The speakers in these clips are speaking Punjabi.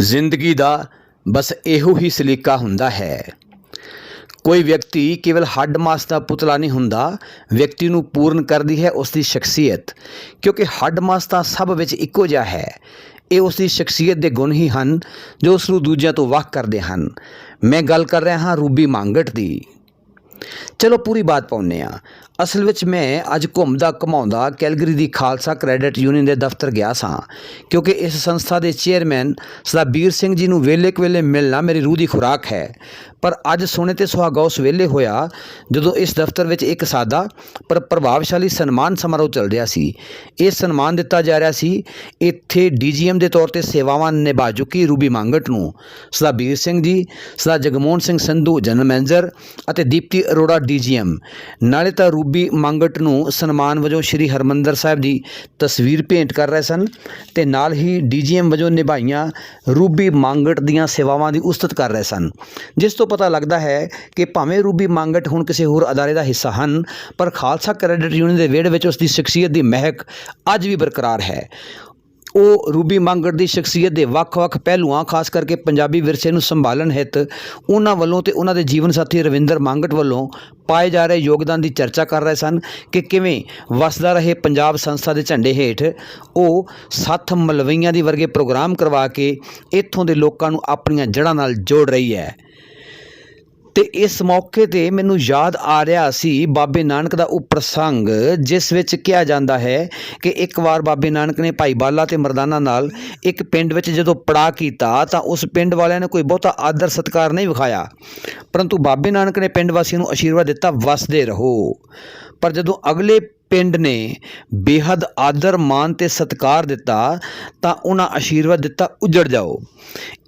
ਜ਼ਿੰਦਗੀ ਦਾ ਬਸ ਇਹੋ ਹੀ ਸਲੀਕਾ ਹੁੰਦਾ ਹੈ। ਕੋਈ ਵਿਅਕਤੀ ਕੇਵਲ ਹੱਡ ਮਾਸ ਦਾ ਪੁਤਲਾ ਨਹੀਂ ਹੁੰਦਾ, ਵਿਅਕਤੀ ਨੂੰ ਪੂਰਨ ਕਰਦੀ ਹੈ ਉਸ ਦੀ ਸ਼ਖਸੀਅਤ, ਕਿਉਂਕਿ ਹੱਡ ਮਾਸ ਤਾਂ ਸਭ ਵਿੱਚ ਇੱਕੋ ਜਿਹਾ ਹੈ। ਇਹ ਉਸ ਦੀ ਸ਼ਖਸੀਅਤ ਦੇ ਗੁਣ ਹੀ ਹਨ ਜੋ ਉਸ ਨੂੰ ਦੂਜਿਆਂ ਤੋਂ ਵੱਖ ਕਰਦੇ ਹਨ। ਮੈਂ ਗੱਲ ਕਰ ਰਿਹਾ ਹਾਂ ਰੂਬੀ ਮੰਗਟ ਦੀ। ਚਲੋ ਪੂਰੀ ਬਾਤ ਪਾਉਂਦੇ ਆ ਅਸਲ ਵਿੱਚ ਮੈਂ ਅੱਜ ਘੁੰਮਦਾ ਘਮਾਉਂਦਾ ਕੈਲਗਰੀ ਦੀ ਖਾਲਸਾ ਕ੍ਰੈਡਿਟ ਯੂਨੀਅਨ ਦੇ ਦਫ਼ਤਰ ਗਿਆ ਸਾਂ, ਕਿਉਂਕਿ ਇਸ ਸੰਸਥਾ ਦੇ ਚੇਅਰਮੈਨ ਸਰਦਾਰ ਬੀਰ ਸਿੰਘ ਜੀ ਨੂੰ ਵੇਲੇ ਕੁ ਮਿਲਣਾ ਮੇਰੀ ਰੂਹ ਦੀ ਖੁਰਾਕ ਹੈ। ਪਰ ਅੱਜ ਸੋਨੇ ਤੇ ਸੁਹਾਗਾ ਉਸ ਵੇਲੇ ਹੋਇਆ ਜਦੋਂ ਇਸ ਦਫ਼ਤਰ ਵਿੱਚ ਇੱਕ ਸਾਦਾ ਪਰ ਪ੍ਰਭਾਵਸ਼ਾਲੀ ਸਨਮਾਨ ਸਮਾਰੋਹ ਚੱਲ ਰਿਹਾ ਸੀ। ਇਹ ਸਨਮਾਨ ਦਿੱਤਾ ਜਾ ਰਿਹਾ ਸੀ। ਇੱਥੇ ਡੀਜੀਐਮ ਦੇ ਤੌਰ ਤੇ ਸੇਵਾਵਾਂ ਨਿਭਾ ਚੁੱਕੀ ਰੂਬੀ ਮੰਗਟ ਨੂੰ। ਸਰਦਾਰ ਸਿੰਘ ਜੀ, ਸਰਦਾਰ ਜਗਮੋਹਨ ਸਿੰਘ ਸੰਧੂ ਜਨਰਲ ਮੈਨੇਜਰ ਅਤੇ ਦੀਪਤੀ ਅਰੋੜਾ ਡੀਜੀਐਮ ਨਾਲੇ ਤਾਂ ਰੂਬੀ ਮੰਗਟ ਨੂੰ ਸਨਮਾਨ ਵਜੋਂ ਸ਼੍ਰੀ ਹਰਮੰਦਰ ਸਾਹਿਬ ਦੀ ਤਸਵੀਰ ਭੇਂਟ ਕਰ ਰਹੇ ਸਨ ਤੇ ਨਾਲ ਹੀ ਡੀਜੀਐਮ ਵਜੋਂ ਨਿਭਾਈਆਂ ਰੂਬੀ ਮੰਗਟ ਦੀਆਂ ਸੇਵਾਵਾਂ ਦੀ ਉਸਤਤ ਕਰ ਰਹੇ ਸਨ। ਜਿਸ ਤੋਂ ਪਤਾ ਲੱਗਦਾ ਹੈ ਕਿ ਭਾਵੇਂ ਰੂਬੀ ਮੰਗਟ ਹੁਣ ਕਿਸੇ ਹੋਰ ਅਦਾਰੇ ਦਾ ਹਿੱਸਾ ਹਨ, ਪਰ ਖਾਲਸਾ ਕ੍ਰੈਡਿਟ ਯੂਨੀਅਨ ਦੇ ਵਿਹੜੇ ਵਿੱਚ ਉਸ ਦੀ ਸ਼ਖਸੀਅਤ ਦੀ ਮਹਿਕ ਅੱਜ ਵੀ ਬਰਕਰਾਰ ਹੈ। ਉਹ ਰੂਬੀ ਮੰਗਟ ਦੀ ਸ਼ਖਸੀਅਤ ਦੇ ਵੱਖ-ਵੱਖ ਪਹਿਲੂਆਂ, ਖਾਸ ਕਰਕੇ ਪੰਜਾਬੀ ਵਿਰਸੇ ਨੂੰ ਸੰਭਾਲਣ ਹਿੱਤ, ਉਹਨਾਂ ਵੱਲੋਂ ਤੇ ਉਹਨਾਂ ਦੇ ਜੀਵਨ ਸਾਥੀ ਰਵਿੰਦਰ ਮੰਗਟ ਵੱਲੋਂ ਪਾਏ ਜਾ ਰਹੇ ਯੋਗਦਾਨ ਦੀ ਚਰਚਾ ਕਰ ਰਹੇ ਸਨ ਕਿ ਕਿਵੇਂ ਵਸਦਾ ਰਹੇ ਪੰਜਾਬ ਸੰਸਥਾ ਦੇ ਝੰਡੇ ਹੇਠ। ਉਹ ਸੱਥ ਮਲਵਈਆਂ ਦੀ ਵਰਗੇ ਪ੍ਰੋਗਰਾਮ ਕਰਵਾ ਕੇ ਇੱਥੋਂ ਦੇ ਲੋਕਾਂ ਨੂੰ ਆਪਣੀਆਂ ਜੜ੍ਹਾਂ ਨਾਲ ਜੋੜ ਰਹੀ ਹੈ। ਤੇ ਇਸ ਮੌਕੇ ਤੇ ਮੈਨੂੰ ਯਾਦ ਆ ਰਿਹਾ ਸੀ ਬਾਬੇ ਨਾਨਕ ਦਾ ਉਹ ਪ੍ਰਸੰਗ, ਜਿਸ ਵਿੱਚ ਕਿਹਾ ਜਾਂਦਾ ਹੈ ਕਿ ਇੱਕ ਵਾਰ ਬਾਬੇ ਨਾਨਕ ਨੇ ਭਾਈ ਬਾਲਾ ਤੇ ਮਰਦਾਨਾ ਨਾਲ ਇੱਕ ਪਿੰਡ ਵਿੱਚ ਜਦੋਂ ਪੜਾ ਕੀਤਾ, ਤਾਂ ਉਸ ਪਿੰਡ ਵਾਲਿਆਂ ਨੇ ਕੋਈ ਬਹੁਤਾ ਆਦਰ ਸਤਕਾਰ ਨਹੀਂ ਵਿਖਾਇਆ। ਪਰੰਤੂ ਬਾਬੇ ਨਾਨਕ ਨੇ ਪਿੰਡ ਵਾਸੀਆਂ ਨੂੰ ਅਸ਼ੀਰਵਾਦ ਦਿੱਤਾ, ਵਸਦੇ ਰਹੋ। ਪਰ ਜਦੋਂ ਅਗਲੇ ਪਿੰਡ ਨੇ ਬੇਹੱਦ ਆਦਰ ਮਾਨ ਤੇ ਸਤਕਾਰ ਦਿੱਤਾ, ਤਾਂ ਉਹਨਾਂ ਆਸ਼ੀਰਵਾਦ ਦਿੱਤਾ, ਉਜੜ ਜਾਓ।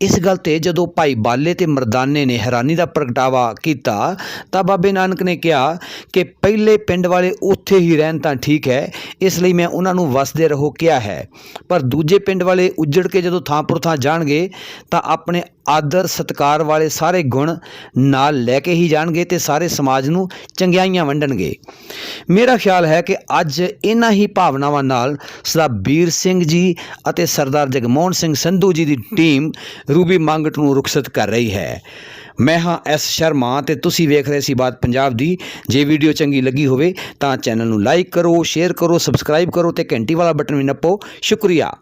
ਇਸ ਗੱਲ ਤੇ ਜਦੋਂ ਭਾਈ ਬਾਲੇ ਤੇ ਮਰਦਾਨੇ ਨੇ ਹੈਰਾਨੀ ਦਾ ਪ੍ਰਗਟਾਵਾ ਕੀਤਾ, ਤਾਂ ਬਾਬੇ ਨਾਨਕ ਨੇ ਕਿਹਾ ਕਿ ਪਹਿਲੇ ਪਿੰਡ ਵਾਲੇ ਉੱਥੇ ਹੀ ਰਹਿਣ ਤਾਂ ਠੀਕ ਹੈ, ਇਸ ਲਈ ਮੈਂ ਉਹਨਾਂ ਨੂੰ ਵਸਦੇ ਰਹੋ ਕਿਹਾ ਹੈ। ਪਰ ਦੂਜੇ ਪਿੰਡ ਵਾਲੇ ਉਜੜ ਕੇ ਜਦੋਂ ਥਾਂਪੁਰ ਥਾਂ ਜਾਣਗੇ, ਤਾਂ ਆਪਣੇ ਆਦਰ, ਸਤਕਾਰ ਵਾਲੇ ਸਾਰੇ ਗੁਣ ਨਾਲ ਲੈ ਕੇ ਹੀ ਜਾਣਗੇ ਤੇ ਸਾਰੇ ਸਮਾਜ ਨੂੰ ਚੰਗਿਆਈਆਂ ਵੰਡਣਗੇ। ਮੇਰਾ ਖਿਆਲ ਹੈ ਕਿ ਅੱਜ ਇਹਨਾਂ ਹੀ ਭਾਵਨਾਵਾਂ ਨਾਲ ਸਰਦਾਰ ਬੀਰ ਸਿੰਘ ਜੀ ਅਤੇ ਸਰਦਾਰ ਜਗਮੋਹਨ ਸਿੰਘ ਸੰਧੂ ਜੀ ਦੀ ਟੀਮ ਰੂਬੀ ਮੰਗਟ ਨੂੰ ਰੁਖਸਤ ਕਰ ਰਹੀ ਹੈ। ਮੈਂ ਹਾਂ ਐਸ ਸ਼ਰਮਾ ਤੇ ਤੁਸੀਂ ਵੇਖ ਰਹੇ ਸੀ ਬਾਤ ਪੰਜਾਬ ਦੀ। ਜੇ ਵੀਡੀਓ ਚੰਗੀ ਲੱਗੀ ਹੋਵੇ ਤਾਂ ਚੈਨਲ ਨੂੰ ਲਾਈਕ ਕਰੋ, ਸ਼ੇਅਰ ਕਰੋ, ਸਬਸਕ੍ਰਾਈਬ ਕਰੋ ਤੇ ਘੰਟੀ ਵਾਲਾ ਬਟਨ ਵੀ ਨੱਪੋ। ਸ਼ੁਕਰੀਆ।